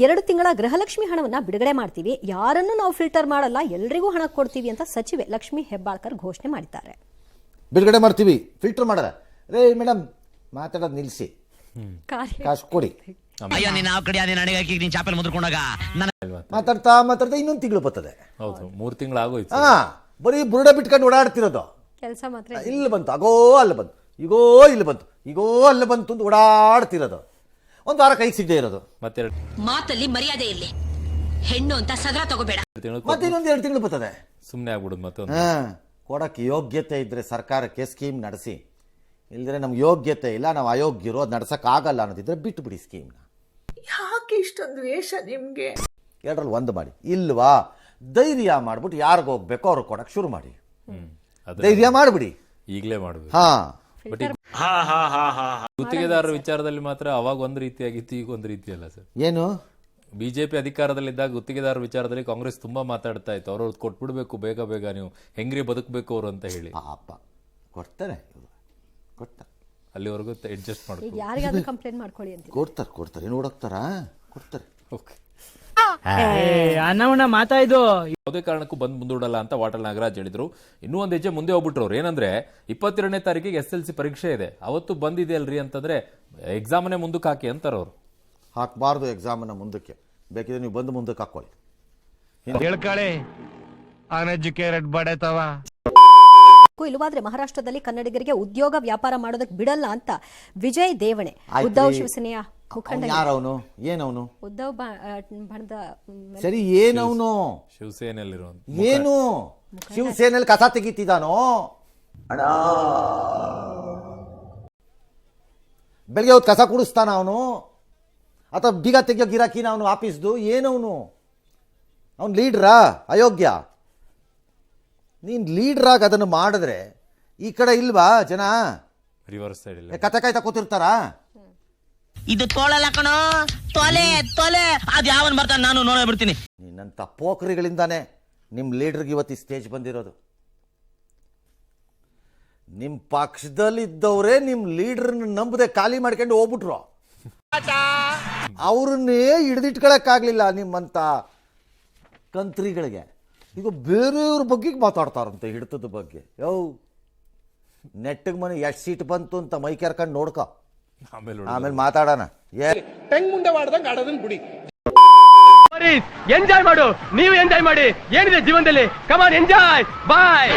ಎರಡು ತಿಂಗಳ ಗೃಹಲಕ್ಷ್ಮಿ ಹಣವನ್ನ ಬಿಡುಗಡೆ ಮಾಡ್ತೀವಿ. ಯಾರನ್ನು ನಾವು ಫಿಲ್ಟರ್ ಮಾಡಲ್ಲ ಎಲ್ರಿಗೂ ಹಣ ಕೊಡ್ತೀವಿ ಅಂತ ಸಚಿವೆ ಲಕ್ಷ್ಮಿ ಹೆಬ್ಬಾಳ್ಕರ್ ಘೋಷಣೆ ಮಾಡಿದ್ದಾರೆ. ಬಿಡುಗಡೆ ಮಾಡ್ತೀವಿ ಫಿಲ್ಟರ್ ಮಾಡಲ್ಲ. ರೇ ಮೇಡಮ್ ಮಾತಾಡೋದು ನಿಲ್ಸಿ. ಕಾಸು ಕೊಡಿ. ಅಯ್ಯೋ ನೀನ್ ಆ ಕಡೆ ನೀನ್ ಅಡಿಗೆ ಹಾಕಿ ನೀನ್ ಚಾಪೆಲ್ ಮುದ್ರಕೊಂಡಾಗ? ನನ್ನ ಮಾತಾಡ್ತಾ ಮಾತಾಡ್ತಾ ಇನ್ನೊಂದು ತಿಂಗಳು ಬರ್ತದೆ. ಹೌದು ಮೂರು ತಿಂಗಳು ಆಗೋಯ್ತು. ಹಾ ಬರೀ ಬುರುಡ ಬಿಟ್ಕೊಂಡು ಓಡಾಡ್ತಿರೋದು. ಕೆಲಸ ಮಾತ್ರ ಇಲ್ಲಿ ಬಂತು ಅಗೋ ಅಲ್ಲಿ ಬಂತು. ಈಗೋ ಇಲ್ಲಿ ಬಂತು. ಈಗೋ ಅಲ್ಲಿ ಬಂತು ಅಂತ ಓಡಾಡ್ತಿರೋದು. ಒಂದು ವಾರ ಕೈಗೆ ಸಿಗದೆ ಇರೋದು. ಮತ್ತೆರಡು ಮಾತಲ್ಲಿ ಮರ್ಯಾದೆ ಇಲ್ಲಿ ಹೆಣ್ಣು ಅಂತ ಸದಾ ತಗೋಬೇಡ. ತಿಂಗಳು ಮತ್ತೆ ಇನ್ನೊಂದು ಎರಡು ತಿಂಗಳು ಬರ್ತದೆ. ಸುಮ್ಮನೆ ಆಗ್ಬಿಡುದು ಮತ್ತೊಂದು. ಹಾ ಕೊಡಕ್ಕೆ ಯೋಗ್ಯತೆ ಇದ್ರೆ ಸರ್ಕಾರಕ್ಕೆ ಸ್ಕೀಮ್ ನಡೆಸಿ. ಇಲ್ದ್ರೆ ನಮ್ಗೆ ಯೋಗ್ಯತೆ ಇಲ್ಲ ನಾವು ಅಯೋಗ್ಯರು ಅದು ನಡ್ಸೋಕ್ಕಾಗಲ್ಲ ಅನ್ನೋದಿದ್ರೆ ಬಿಟ್ಟು ಬಿಡಿ ಸ್ಕೀಮ್ನ. ಯಾಕೆ ಇಷ್ಟೊಂದು ವೇಷ ನಿಮ್ಗೆ? ಎರಡರಲ್ಲಿ ಒಂದು ಮಾಡಿ. ಇಲ್ವಾ? ಧೈರ್ಯ ಮಾಡ್ಬಿಟ್ಟು ಯಾರಿಗೋಗ್ಬೇಕೋ ಅವ್ರಿಗೆ ಕೊಡಕ್ಕೆ ಶುರು ಮಾಡಿ. ಧೈರ್ಯ ಮಾಡಿಬಿಡಿ. ಈಗಲೇ ಮಾಡ್ಬೇಕು. ಹಾ. ಬಟ್ ಗುತ್ತಿಗೆದಾರರ ವಿಚಾರದಲ್ಲಿ ಮಾತ್ರ ಅವಾಗ ಒಂದ್ ರೀತಿಯಾಗಿತ್ತು ಈಗ ಒಂದ್ ರೀತಿ ಅಲ್ಲ ಸರ್. ಏನು? ಬಿಜೆಪಿ ಅಧಿಕಾರದಲ್ಲಿದ್ದಾಗ ಗುತ್ತಿಗೆದಾರರ ವಿಚಾರದಲ್ಲಿ ಕಾಂಗ್ರೆಸ್ ತುಂಬಾ ಮಾತಾಡ್ತಾ ಇತ್ತು. ಅವ್ರವ್ರು ಕೊಟ್ಬಿಡ್ಬೇಕು ಬೇಗ ಬೇಗ ನೀವು ಹೆಂಗ್ರಿ ಬದುಕಬೇಕು ಅವರು ಅಂತ ಹೇಳಿ. ಪಾಪ. ಕೊಡ್ತಾರೆ. ಕೊಡ್ತಾರೆ. ಅಲ್ಲಿವರೆಗೂ ಅಡ್ಜಸ್ಟ್ ಮಾಡ್ಕೊಳ್ಳಿ. ಯಾರಿಗಾದ್ರೂ ಕಂಪ್ಲೇಂಟ್ ಮಾಡ್ಕೊಳ್ಳಿ ಅಂತ ಕೊಡ್ತಾರೆ ಕೊಡ್ತಾರೆ. ಏನು ಹುಡುಕ್ತಾರಾ ಕೊಡ್ತಾರೆ. ಓಕೆ ಅನ್ನವನ್ನ ಮಾತಾ ಇದು. ಯಾವುದೇ ಕಾರಣಕ್ಕೂ ಬಂದ್ ಮುಂದೂಡಲ್ಲ ಅಂತ ವಾಟಲ್ ನಾಗರಾಜ್ ಹೇಳಿದ್ರು. ಇನ್ನೂ ಒಂದ್ ಹೆಜ್ಜೆ ಮುಂದೆ ಹೋಗ್ಬಿಟ್ರು ಅವ್ರು ಏನಂದ್ರೆ ಇಪ್ಪತ್ತೆರಡನೇ ತಾರೀಕಿಗೆ ಎಸ್ ಎಲ್ ಸಿ ಪರೀಕ್ಷೆ ಇದೆ. ಅವತ್ತು ಬಂದಿದೆ ಅಲ್ರಿ ಅಂತಂದ್ರೆ ಎಕ್ಸಾಮನೇ ಮುಂದಕ್ಕೆ ಹಾಕಿ ಅಂತಾರ ಅವ್ರು ಹಾಕಬಾರ್ದು ಎಕ್ಸಾಮನ್ನ ಮುಂದಕ್ಕೆ. ಬೇಕಿದ್ರೆ ನೀವು ಬಂದು ಮುಂದಕ್ಕೆ ಹಾಕೊಳ್ಳಿ ಹೇಳ್ಕಳಿ ಅನ್ಎಜುಕೇಟೆಡ್ ಬಡತವ. ಇಲ್ಲವಾದ್ರೆ ಮಹಾರಾಷ್ಟ್ರದಲ್ಲಿ ಕನ್ನಡಿಗರಿಗೆ ಉದ್ಯೋಗ ವ್ಯಾಪಾರ ಮಾಡೋದಕ್ಕೆ ಬಿಡಲ್ಲ ಅಂತ ವಿಜಯ್ ದೇವಣೆ. ಉದ್ದವ್ ಶಿವಸೇನೆಯ ಮುಖಂಡ ಯಾರವನು? ಏನವನು? ಉದ್ಧವ್ ಬ- ಆ, ಬಣದ ಮ್, ಸರಿ ಏನವನು? ಶಿವಸೇನೆಯಲ್ಲಿರುವಂತ ಏನು? ಶಿವಸೇನೆಯಲ್ಲಿ ಕಸ ತೆಗಿತಿದ್ದಾನೋ? ಅಣ್ಣ! ಬೆಳಗ್ಗೆ ಹೊತ್ತು ಕಸ ಕುಡಿಸ್ತಾನ ಅವನು? ಅಥವಾ ಬೀಗ ತೆಗಿಯೋ ಗಿರಾಕಿನ ಅವನು ಆಫೀಸ್ದು ಏನವನು? ಅವನು ಲೀಡ್ರಾ? ಅಯೋಗ್ಯ? ನೀನು ಆಗ ಅದನ್ನು ಮಾಡಿದ್ರೆ ಈ ಕಡೆ ಇಲ್ವಾ ಜನ? ರಿವರ್ಸ್ ಸೈಡ್ ಇಲ್ಲ. ಕತೆ ಕಾಯ್ತಾ ಕೂತಿರ್ತಾರಾ? ಇದು ತೋಳಲ್ಲ ತೊಲೆ ತೊಲೆ. ಅದು ಯಾವನ್ ಬರ್ತಾನೆ ನಾನು ನೋಡೇ ಬಿಡ್ತೀನಿ. ನಿನ್ನಂಥ ಪೋಖರಿಗಳಿಂದಾನೇ ನಿಮ್ಮ ಲೀಡ್ರಿಗೆ ಇವತ್ತು ಸ್ಟೇಜ್ ಬಂದಿರೋದು. ನಿಮ್ಮ ಪಕ್ಷದಲ್ಲಿದ್ದವರೇ ನಿಮ್ಮ ಲೀಡ್ರನ್ನ ನಂಬದೆ ಖಾಲಿ ಮಾಡ್ಕೊಂಡು ಹೋಗ್ಬಿಟ್ರು. ಅವ್ರನ್ನೇ ಹಿಡಿದಿಟ್ಕೊಳಕ್ಕಾಗಲಿಲ್ಲ ನಿಮ್ಮಂಥ ಕಂತ್ರಿಗಳಿಗೆ. ಈಗ ಬೇರೆಯವ್ರ ಬಗ್ಗೆ ಮಾತಾಡ್ತಾರಂತೆ ಹಿಡ್ತದ ಬಗ್ಗೆ. ಯೋ, ನೆಟ್ಟಿಗೆ ಮನೆ ಎಷ್ಟು ಸೀಟ್ ಬಂತು ಅಂತ ಮೈ ಕೆರ್ಕೊಂಡು ನೋಡ್ಕೊ. ಆಮೇಲೆ ಆಮೇಲೆ ಮಾತಾಡೋಣ. ಬಿಡಿ. ಎಂಜಾಯ್ ಮಾಡು. ನೀವು ಎಂಜಾಯ್ ಮಾಡಿ. ಏನಿದೆ ಜೀವನದಲ್ಲಿ? ಕಮಾನ್ ಎಂಜಾಯ್ ಬಾಯ್